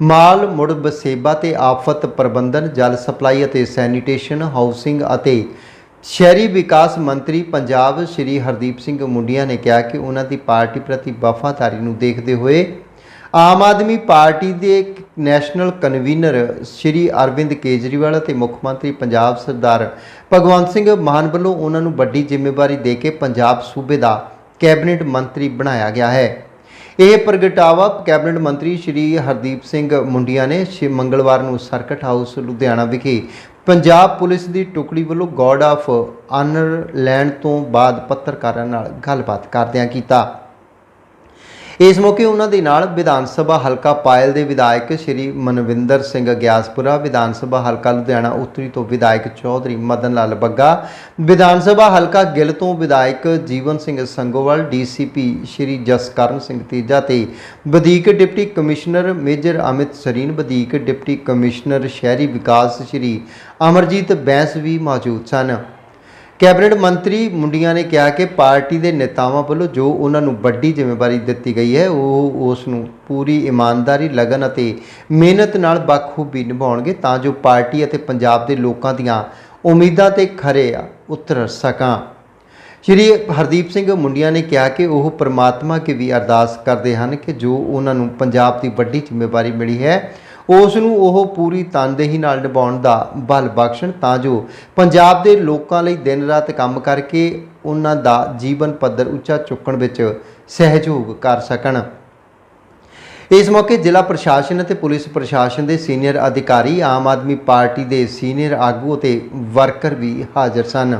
ਮਾਲ, ਮੁੜ ਬਸੇਬਾ ਤੇ ਆਫਤ ਪ੍ਰਬੰਧਨ, ਜਲ ਸਪਲਾਈ ਅਤੇ ਸੈਨੀਟੇਸ਼ਨ, ਹਾਊਸਿੰਗ ਅਤੇ ਸ਼ਹਿਰੀ ਵਿਕਾਸ ਮੰਤਰੀ ਪੰਜਾਬ ਸ਼੍ਰੀ ਹਰਦੀਪ ਸਿੰਘ ਮੁੰਡੀਆਂ ਨੇ ਕਿਹਾ ਕਿ ਉਹਨਾਂ ਦੀ ਪਾਰਟੀ ਪ੍ਰਤੀ ਵਫਾਦਾਰੀ ਨੂੰ ਦੇਖਦੇ ਹੋਏ ਆਮ ਆਦਮੀ ਪਾਰਟੀ ਦੇ ਨੈਸ਼ਨਲ ਕਨਵੀਨਰ ਸ਼੍ਰੀ ਅਰਵਿੰਦ ਕੇਜਰੀਵਾਲ ਅਤੇ ਮੁੱਖ ਮੰਤਰੀ ਪੰਜਾਬ ਸਰਦਾਰ ਭਗਵੰਤ ਸਿੰਘ ਮਾਨ ਵੱਲੋਂ ਉਹਨਾਂ ਨੂੰ ਵੱਡੀ ਜ਼ਿੰਮੇਵਾਰੀ ਦੇ ਕੇ ਪੰਜਾਬ ਸੂਬੇ ਦਾ ਕੈਬਨਿਟ ਮੰਤਰੀ ਬਣਾਇਆ ਗਿਆ ਹੈ। ਇਹ ਪ੍ਰਗਟਾਵਾ ਕੈਬਨਿਟ ਮੰਤਰੀ ਸ਼੍ਰੀ ਹਰਦੀਪ ਸਿੰਘ ਮੁੰਡੀਆਂ ਨੇ ਸ਼ਿ ਮੰਗਲਵਾਰ ਨੂੰ ਸਰਕਟ ਹਾਊਸ ਲੁਧਿਆਣਾ ਵਿਖੇ ਪੰਜਾਬ ਪੁਲਿਸ ਦੀ ਟੁਕੜੀ ਵੱਲੋਂ ਗਾਰਡ ਆਫ ਆਨਰ ਲੈਣ ਤੋਂ ਬਾਅਦ ਪੱਤਰਕਾਰਾਂ ਨਾਲ ਗੱਲਬਾਤ ਕਰਦਿਆਂ ਕੀਤਾ। ਇਸ ਮੌਕੇ ਉਹਨਾਂ ਦੇ ਨਾਲ ਵਿਧਾਨ ਸਭਾ ਹਲਕਾ ਪਾਇਲ ਦੇ ਵਿਧਾਇਕ ਸ਼੍ਰੀ ਮਨਵਿੰਦਰ ਸਿੰਘ ਗਿਆਸਪੁਰਾ, ਵਿਧਾਨ ਸਭਾ ਹਲਕਾ ਲੁਧਿਆਣਾ ਉੱਤਰੀ ਤੋਂ ਵਿਧਾਇਕ ਚੌਧਰੀ ਮਦਨ ਲਾਲ ਬੱਗਾ, ਵਿਧਾਨ ਸਭਾ ਹਲਕਾ ਗਿੱਲ ਤੋਂ ਵਿਧਾਇਕ ਜੀਵਨ ਸਿੰਘ ਸੰਗੋਵਾਲ, ਡੀਸੀਪੀ ਸ਼੍ਰੀ ਜਸਕਰਨ ਸਿੰਘ ਤੀਜਾ ਤੇ ਵਧੀਕ deputy commissioner major Amit Sareen, ਵਧੀਕ ਡਿਪਟੀ ਕਮਿਸ਼ਨਰ ਸ਼ਹਿਰੀ ਵਿਕਾਸ ਸ਼੍ਰੀ ਅਮਰਜੀਤ ਬੈਂਸ ਵੀ ਮੌਜੂਦ ਸਨ। ਕੈਬਨਿਟ ਮੰਤਰੀ ਮੁੰਡੀਆਂ ਨੇ ਕਿਹਾ ਕਿ ਪਾਰਟੀ ਦੇ ਨੇਤਾਵਾਂ ਵੱਲੋਂ ਜੋ ਉਹਨਾਂ ਨੂੰ ਵੱਡੀ ਜ਼ਿੰਮੇਵਾਰੀ ਦਿੱਤੀ ਗਈ ਹੈ, ਉਹ ਉਸ ਨੂੰ ਪੂਰੀ ਇਮਾਨਦਾਰੀ, ਲਗਨ ਅਤੇ ਮਿਹਨਤ ਨਾਲ ਬਖੂਬੀ ਨਿਭਾਉਣਗੇ ਤਾਂ ਜੋ ਪਾਰਟੀ ਅਤੇ ਪੰਜਾਬ ਦੇ ਲੋਕਾਂ ਦੀਆਂ ਉਮੀਦਾਂ ਤੇ ਖਰੇ ਉਤਰ ਸਕਾਂ। ਸ਼੍ਰੀ ਹਰਦੀਪ ਸਿੰਘ ਮੁੰਡੀਆਂ ਨੇ ਕਿਹਾ ਕਿ ਉਹ ਪ੍ਰਮਾਤਮਾ ਕੇ ਵੀ ਅਰਦਾਸ ਕਰਦੇ ਹਨ ਕਿ ਜੋ ਉਹਨਾਂ ਨੂੰ ਪੰਜਾਬ ਦੀ ਵੱਡੀ ਜ਼ਿੰਮੇਵਾਰੀ ਮਿਲੀ ਹੈ ਉਸ ਨੂੰ ਉਹ ਪੂਰੀ ਤਨਦੇਹੀ ਨਾਲ ਨਿਭਾਉਣ ਦਾ ਬਲ ਬਖਸ਼ਣ ਤਾਂ ਜੋ ਪੰਜਾਬ ਦੇ ਲੋਕਾਂ ਲਈ ਦਿਨ ਰਾਤ ਕੰਮ ਕਰਕੇ ਉਹਨਾਂ ਦਾ ਜੀਵਨ ਪੱਧਰ ਉੱਚਾ ਚੁੱਕਣ ਵਿੱਚ ਸਹਿਯੋਗ ਕਰ ਸਕਣ। ਇਸ ਮੌਕੇ ਜ਼ਿਲ੍ਹਾ ਪ੍ਰਸ਼ਾਸਨ ਅਤੇ ਪੁਲਿਸ ਪ੍ਰਸ਼ਾਸਨ ਦੇ ਸੀਨੀਅਰ ਅਧਿਕਾਰੀ, ਆਮ ਆਦਮੀ ਪਾਰਟੀ ਦੇ ਸੀਨੀਅਰ ਆਗੂ ਅਤੇ ਵਰਕਰ ਵੀ ਹਾਜ਼ਰ ਸਨ।